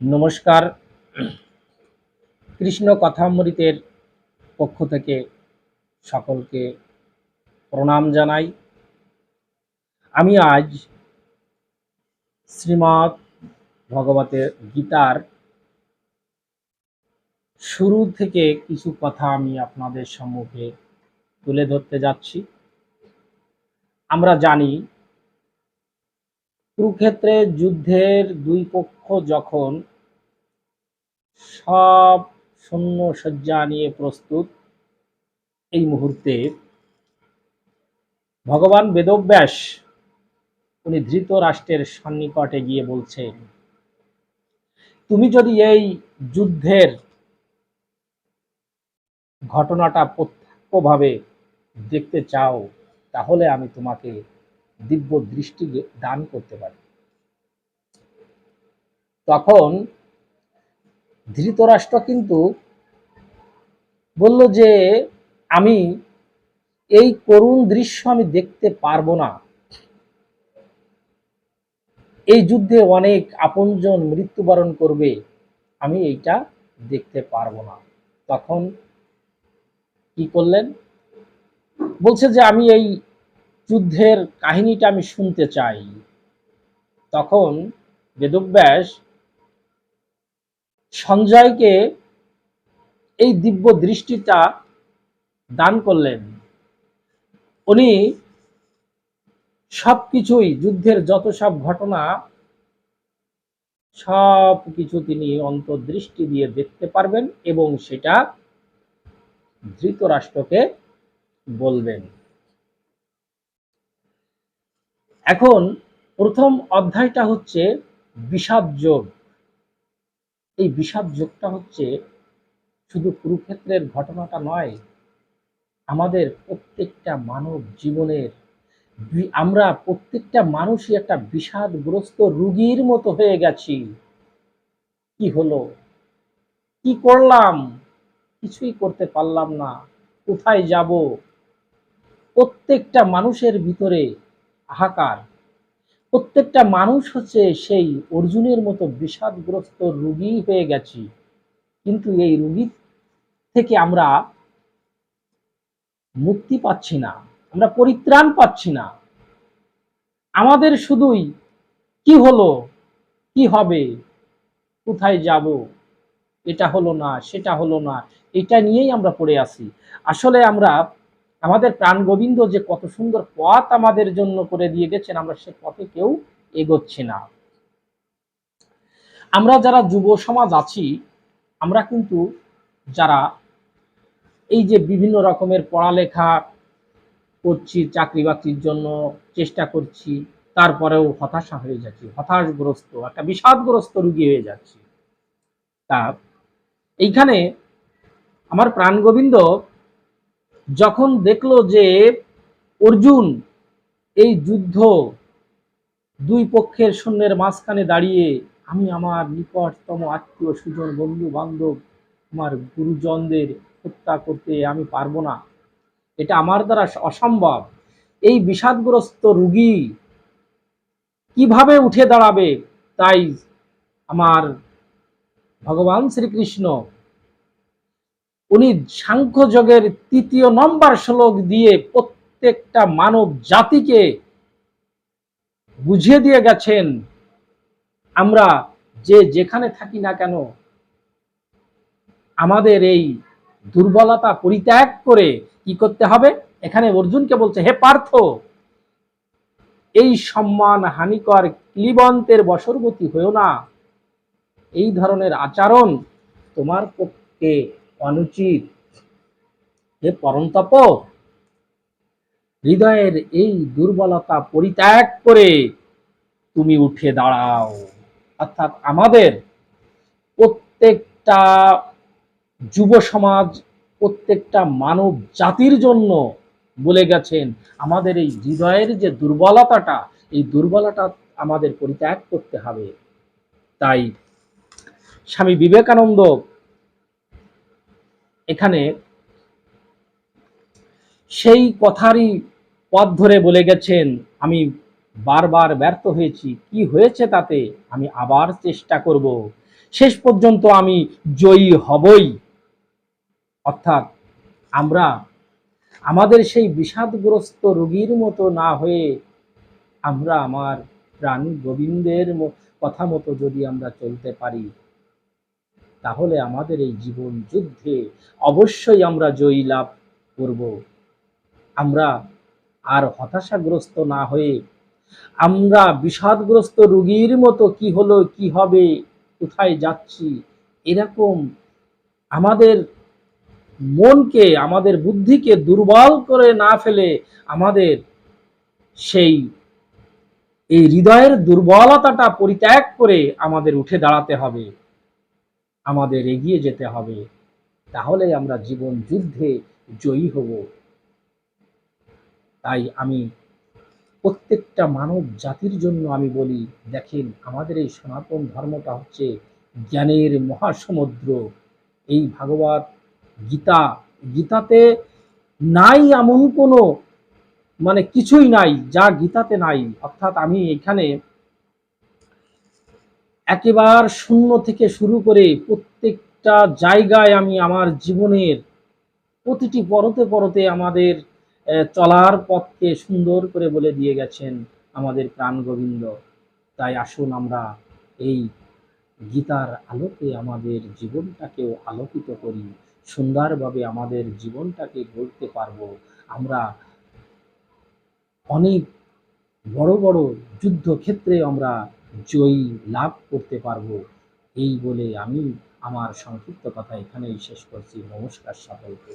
নমস্কার। কৃষ্ণ কথামৃতের পক্ষ থেকে সকলকে প্রণাম জানাই। আমি আজ শ্রীমৎ ভগবতের গীতার শুরু থেকে কিছু কথা আমি আপনাদের সম্মুখে তুলে ধরতে যাচ্ছি। আমরা জানি, কুরুক্ষেত্রে যুদ্ধের দুই পক্ষ যখন সব সৈন্য সজ্জা নিয়ে প্রস্তুত। এই মুহূর্তে ভগবান বেদব্যাস, উনি ধৃত রাষ্ট্রের সন্নিকটে গিয়ে বলছেন, তুমি যদি এই যুদ্ধের ঘটনাটা প্রত্যক্ষভাবে দেখতে চাও, তাহলে আমি তোমাকে দিব্য দৃষ্টি দান করতে পারি। তখন ধৃতরাষ্ট্র কিন্তু বলল যে আমি এই করুণ দৃশ্য আমি দেখতে পারব না। এই যুদ্ধে অনেক আপনজন মৃত্যুবরণ করবে, আমি এইটা দেখতে পারব না। তখন কি করলেন? বলছে যে আমি এই যুদ্ধের কাহিনীটা আমি শুনতে চাই। তখন বেদব্যাস সঞ্জয়কে এই দিব্য দৃষ্টিটা দান করলেন। উনি সব কিছুই যুদ্ধের যত সব ঘটনা সব কিছু তিনি অন্তর্দৃষ্টি দিয়ে দেখতে পারবেন এবং সেটা ধৃতরাষ্ট্রকে বলবেন। এখন প্রথম অধ্যায়টা হচ্ছে বিষাদ যোগ। এই বিষাদ যোগটা হচ্ছে শুধু কুরুক্ষেত্রের ঘটনাটা নয়, আমাদের প্রত্যেকটা মানব জীবনের আমরা প্রত্যেকটা মানুষই একটা বিষাদগ্রস্ত রুগীর মতো হয়ে গেছি। কি হলো? কি করলাম? কিছুই করতে পারলাম না। কোথায় যাব? প্রত্যেকটা মানুষের ভিতরে হাহাকার। প্রত্যেকটা মানুষ হচ্ছে সেই অর্জুনের মতো বিষাদগ্রস্ত রুগী হয়ে গেছি। কিন্তু এই রুগী থেকে আমরা মুক্তি পাচ্ছি না, আমরা পরিত্রাণ পাচ্ছি না। আমাদের শুধুই কি হলো, কি হবে, কোথায় যাব, এটা হলো না, সেটা হলো না, এটা নিয়েই আমরা পড়ে আছি। আসলে আমরা আমাদের প্রাণ গোবিন্দ যে কত সুন্দর পথ আমাদের জন্য করে দিয়ে গেছেন, আমরা সে পথে কেউ এগোচ্ছি না। আমরা যারা যুব সমাজ আছি, আমরা কিন্তু যারা এই যে বিভিন্ন রকমের পড়ালেখা করছি চাকরি বাকরির জন্য চেষ্টা করছি, তারপরেও হতাশা হয়ে যাচ্ছি, হতাশগ্রস্ত, একটা বিষাদগ্রস্ত রুগী হয়ে যাচ্ছি। তা, এইখানে আমার প্রাণ গোবিন্দ যখন দেখল যে অর্জুন এই যুদ্ধ দুই পক্ষের সৈন্যের মাঝখানে দাঁড়িয়ে, আমি আমার নিকটতম আত্মীয় সুজন বন্ধু বান্ধব আমার গুরুজনদের হত্যা করতে আমি পারব না। এটা আমার দ্বারা অসম্ভব। এই বিষাদগ্রস্ত রুগী কীভাবে উঠে দাঁড়াবে? তাই আমার ভগবান শ্রীকৃষ্ণ উনি সাংখ্য যোগের তৃতীয় নম্বর শ্লোক দিয়ে প্রত্যেকটা মানব জাতিকে বুঝিয়ে দিয়ে গেছেন, আমরা যে যেখানে থাকি না কেন, আমাদের এই দুর্বলতা পরিত্যাগ করে কি করতে হবে? এখানে অর্জুনকে বলছে, হে পার্থ, এই সম্মান হানিকর ক্লিবন্তের বশর্বতী হয়েও না। এই ধরনের আচরণ তোমার পক্ষে অনুচিত। হে পরন্তপ হৃদয়ের এই দুর্বলতা পরিত্যাগ করে তুমি উঠে দাঁড়াও। অর্থাৎ আমাদের প্রত্যেকটা যুব সমাজ, প্রত্যেকটা মানব জাতির জন্য বলে গেছেন, আমাদের এই হৃদয়ের যে দুর্বলতাটা, এই দুর্বলতা আমাদের পরিত্যাগ করতে হবে। তাই স্বামী বিবেকানন্দ এখানে সেই কথারই পথ ধরে বলে গেছেন, আমি বারবার ব্যর্থ হয়েছি। কি হয়েছে তাতে? আমি আবার চেষ্টা করব। শেষ পর্যন্ত আমি জয়ী হবই। অর্থাৎ আমরা আমাদের সেই বিষাদগ্রস্ত রোগীর মতো না হয়ে আমরা আমার প্রাণ গোবিন্দের কথা মতো যদি আমরা চলতে পারি তাহলে আমাদের এই জীবন যুদ্ধে অবশ্যই আমরা জয়ী লাভ করব। আমরা আর হতাশাগ্রস্ত না হয়ে, আমরা বিষাদগ্রস্ত রোগীর মতো কি হলো, কি হবে, কোথায় যাচ্ছি, এরকম আমাদের মনকে, আমাদের বুদ্ধিকে দুর্বল করে না ফেলে আমাদের সেই, এই হৃদয়ের দুর্বলতাটা পরিত্যাগ করে আমাদের উঠে দাঁড়াতে হবে। আমাদের এগিয়ে যেতে হবে, তাহলে আমরা জীবন যুদ্ধে জয়ী হব। তাই আমি প্রত্যেকটা মানব জাতির জন্য আমি বলি, দেখেন আমাদের এই সনাতন ধর্মটা হচ্ছে জ্ঞানের মহাসমুদ্র। এই ভাগবত গীতা, গীতাতে নাই এমন কোনো মানে কিছুই নাই, যা গীতাতে নাই। অর্থাৎ আমি এখানে একেবার শূন্য থেকে শুরু করে প্রত্যেকটা জায়গায় আমি আমার জীবনের প্রতিটি পরতে পরতে আমাদের চলার পথকে সুন্দর করে বলে দিয়ে গেছেন আমাদের প্রাণ গোবিন্দ। তাই আসুন আমরা এই গীতার আলোকে আমাদের জীবনটাকেও আলোকিত করি, সুন্দরভাবে আমাদের জীবনটাকে গড়তে পারব। আমরা অনেক বড় বড় যুদ্ধক্ষেত্রে আমরা জয়ী লাভ করতে পারব। এই বলে আমি আমার সংক্ষিপ্ত কথা এখানেই শেষ করছি। নমস্কার সকলকে।